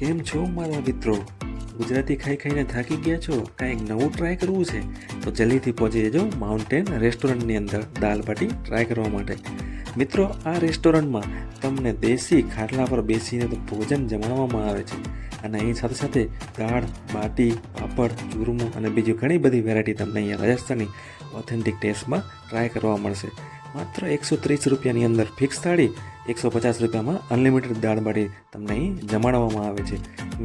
કેમ છો મારા મિત્રો? ગુજરાતી ખાઈ ખાઈને થાકી ગયા છો? કાંઈક નવું ટ્રાય કરવું છે? તો જલ્દીથી પહોંચી જજો માઉન્ટેન રેસ્ટોરન્ટની અંદર દાલ બાટી ટ્રાય કરવા માટે. મિત્રો, આ રેસ્ટોરન્ટમાં તમને દેશી ખાટલા પર બેસીને તો ભોજન જમાડવામાં આવે છે. અને અહીં સાથે સાથે દાળ, બાટી, પાપડ, ચૂરમું અને બીજી ઘણી બધી વેરાયટી તમને અહીંયા રાજસ્થાની ઓથેન્ટિક ટેસ્ટમાં ટ્રાય કરવા મળશે. માત્ર એકસો ત્રીસ રૂપિયાની અંદર ફિક્સ થાળી એકસો પચાસ રૂપિયામાં અનલિમિટેડ દાળ બાટી તમને અહીં જમાડવામાં આવે છે.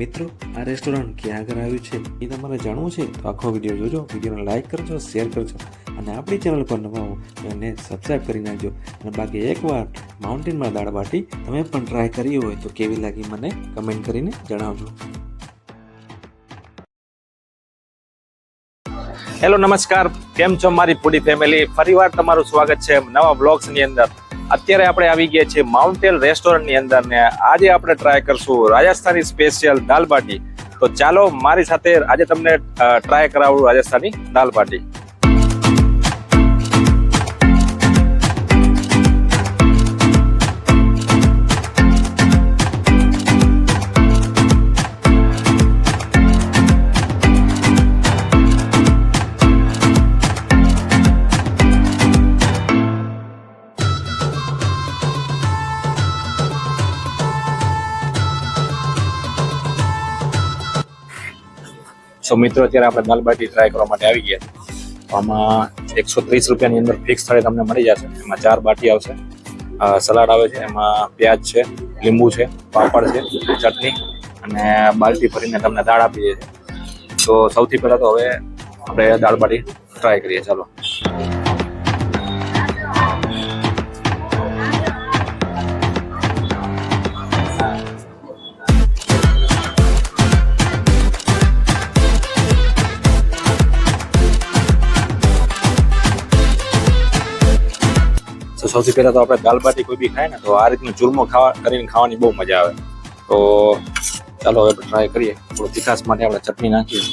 મિત્રો, આ રેસ્ટોરન્ટ ક્યાં આગળ આવ્યું છે એ તમારે જાણવું છે? તો આખો વીડિયો જોજો. વિડીયોને લાઇક કરજો, શેર કરજો અને આપણી ચેનલ પર નવા હો તો એને સબસ્ક્રાઈબ કરી નાખજો. અને બાકી એકવાર માઉન્ટેનમાં દાળ બાટી તમે પણ ટ્રાય કરી હોય તો કેવી લાગી મને કમેન્ટ કરીને જણાવજો. હેલો, નમસ્કાર. કેમ છો મારી પૂરી ફેમિલી ફરીવાર તમારું સ્વાગત છે નવા બ્લોગ્સની અંદર. અત્યારે આપણે આવી ગયા છીએ માઉન્ટેન રેસ્ટોરન્ટની અંદર ને આજે આપણે ટ્રાય કરશું રાજસ્થાની સ્પેશિયલ દાલ બાટી. તો ચાલો મારી સાથે આજે તમને ટ્રાય કરાવું રાજસ્થાની દાલ બાટી. સો મિત્રો અત્યારે આપણે દાલ બાટી ટ્રાય કરવા માટે આવી ગયા. આમાં એકસો ત્રીસ રૂપિયાની અંદર ફિક્સ થાળી તમને મળી જશે. એમાં ચાર બાટી આવશે. સલાડ આવે છે, એમાં પ્યાજ છે, લીંબુ છે, પાપડ છે, ચટણી અને બાલટી ભરીને તમને દાળ આપી દે છે તો સૌથી પહેલાં તો હવે આપણે દાળ બાટી ટ્રાય કરીએ. ચાલો. સૌથી પહેલાં તો આપણે દાલ બાટી કોઈ બી ખાય ને, તો આ રીતનું ચૂરમો ખાવા, કરીને ખાવાની બહુ મજા આવે. તો ચાલો હવે ટ્રાય કરીએ. થોડું તીખાસ માટે આપણે ચટણી નાખીએ.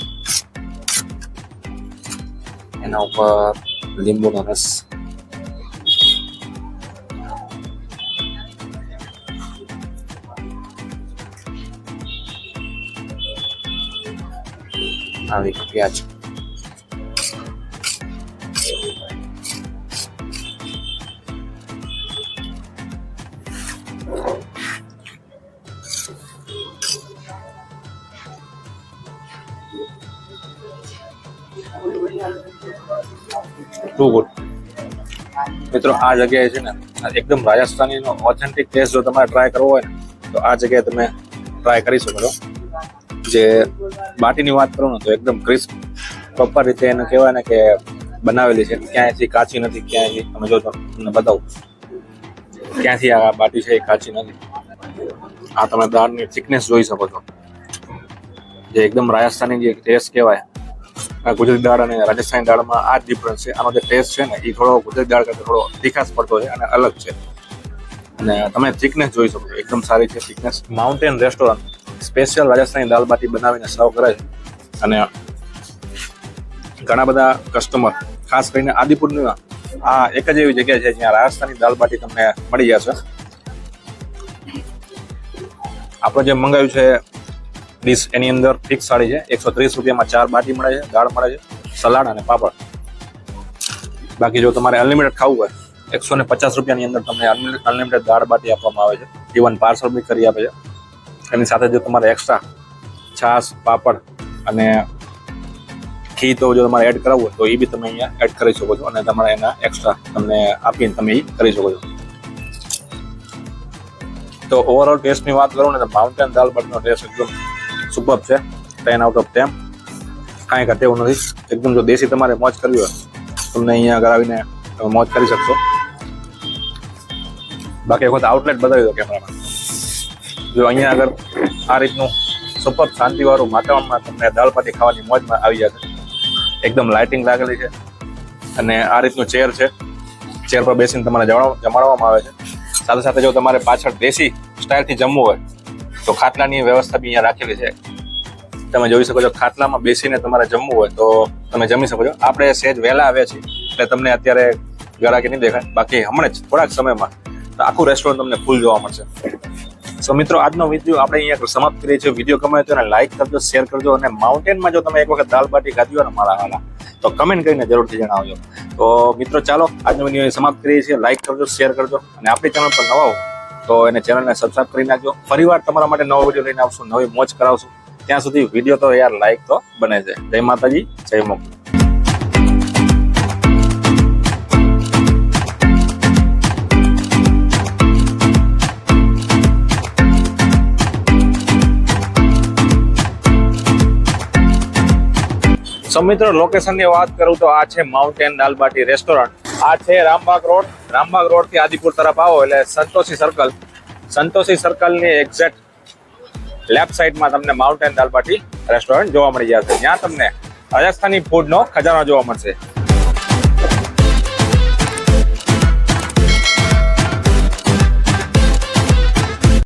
એના ઉપર લીંબુનો રસ. આવી પ્યાજ. ટુ ગુડ મિત્રો, આ જગ્યાએ છે ને એકદમ રાજસ્થાનીનો ઓથેન્ટિક ટેસ્ટ જો તમારે ટ્રાય કરવો હોય ને, તો આ જગ્યાએ તમે ટ્રાય કરી શકો છો. જે બાટીની વાત કરું ને, તો એકદમ ક્રિસ્પ પ્રોપર રીતે એને કહેવાય ને કે બનાવેલી છે. ક્યાંયથી કાચી નથી, ક્યાંયથી, તમે જો તમને બતાવું. ક્યાંથી આ બાટી છે એ કાચી નથી. આ તમે દાળની થિકનેસ જોઈ શકો છો. જે એકદમ રાજસ્થાની જે ટેસ્ટ કહેવાય. ગુજરાતી દાળ અને રાજસ્થાની દાળમાં આ જ ડિફરન્સ છે. આનો જે ટેસ્ટ છે ને એ થોડો ગુજરાતી દાળ કરતાં થોડો તીખાસ પડતો છે અને અલગ છે. અને તમે થિકનેસ જોઈ શકો એકદમ સારી છે thickness mountain restaurant special Rajasthani દાલ બાટી બનાવીને સર્વ કરે છે. અને ઘણા બધા કસ્ટમર ખાસ કરીને આદિપુરની, આ એક જ એવી જગ્યા છે જ્યાં રાજસ્થાની દાલ બાટી તમને મળી જશે. આપણે જે મંગાવ્યું છે ડીશ એની અંદર ફિક્સ સાડી છે. એકસો ત્રીસ રૂપિયામાં ચાર બાટી મળે છે, દાળ મળે છે, સલાડ અને પાપડ. બાકી જો તમારે અનલિમિટેડ ખાવું હોય, એકસો ને પચાસ રૂપિયાની અંદર તમને અનલિમિટેડ દાળ બાટી આપવામાં આવે છે. ઇવન પાર્સલ બી કરી આપે છે. એની સાથે જો તમારે એક્સ્ટ્રા છાશ, પાપડ અને ઘી તો જો તમારે એડ કરાવવું હોય, તો એ બી તમે અહીંયા એડ કરી શકો છો અને તમારે એના એક્સ્ટ્રા તમને આપીને તમે એ કરી શકો છો. તો ઓવરઓલ ટેસ્ટની વાત કરું ને તો માઉન્ટેન દાલ બાટીનો ટેસ્ટ એકદમ સુપર છે. ટેન આઉટ ઓફ ટેન કાંઈ ઘટે એવું નથી. એકદમ જો દેશી તમારે મોજ કરવી હોય, તમને અહીંયા આગળ આવીને તમે મોજ કરી શકશો. બાકી વખત આઉટલેટ બતાવી દો કેમેરામાં જો અહીંયા આગળ આ રીતનું સુપર શાંતિવાળું વાતાવરણમાં તમને દાળ બાટી ખાવાની મોજમાં આવી જશે. એકદમ લાઇટિંગ લાગેલી છે. અને આ રીતનું ચેર છે. ચેર પર બેસીને તમારે જમાડવામાં આવે છે. સાથે સાથે જો તમારે પાછળ દેશી સ્ટાઇલથી જમવું હોય તો ખાટલાની વ્યવસ્થા બી અહીંયા રાખેલી છે. તમે જોઈ શકો છો, ખાટલામાં બેસીને તમારે જમવું હોય તો તમે જમી શકો છો. આપણે સહેજ વહેલા આવ્યા છીએ, એટલે તમને અત્યારે ગરાકી નહીં દેખાય. બાકી હમણાં જ થોડાક સમયમાં તો આખું રેસ્ટોરન્ટ તમને ફૂલ જોવા મળશે. સો મિત્રો, આજનો વીડિયો આપણે અહીંયા સમાપ્ત કરીએ છીએ. વીડિયો ગમે તો એને લાઈક કરજો શેર કરજો અને માઉન્ટેનમાં જો તમે એક વખત દાલ બાટી ખાધી હોય ને મારા હાલા, તો કમેન્ટ કરીને જરૂરથી જણાવજો. તો મિત્રો, ચાલો, આજનો વીડિયો સમાપ્ત કરીએ છીએ. લાઈક કરજો શેર કરજો અને આપણી ચેનલ પર નવા હો તો એને ચેનલને સબસ્ક્રાઇબ કરી નાખજો. ફરીવાર તમારા માટે નવો વીડિયો લઈને આવશું, નવી મોજ કરાવશું. ત્યાં સુધી વીડિયો તો યાર લાઈક તો બને છે. જય માતાજી, જય મોગલ સો મિત્રો લોકેશનની વાત કરું તો આ છે માઉન્ટેન દાલબાટી રેસ્ટોરન્ટ આ છે રામબાગ રોડ. રામબાગ રોડથી આદિપુર તરફ આવો એટલે સંતોષી સર્કલ સંતોષી સર્કલની એક્ઝેક્ટ લેફ્ટ સાઈડમાં તમને માઉન્ટેન દાલબાટી રેસ્ટોરન્ટ જોવા મળી જશે. ત્યાં તમને રાજસ્થાની ફૂડનો ખજાનો જોવા મળશે.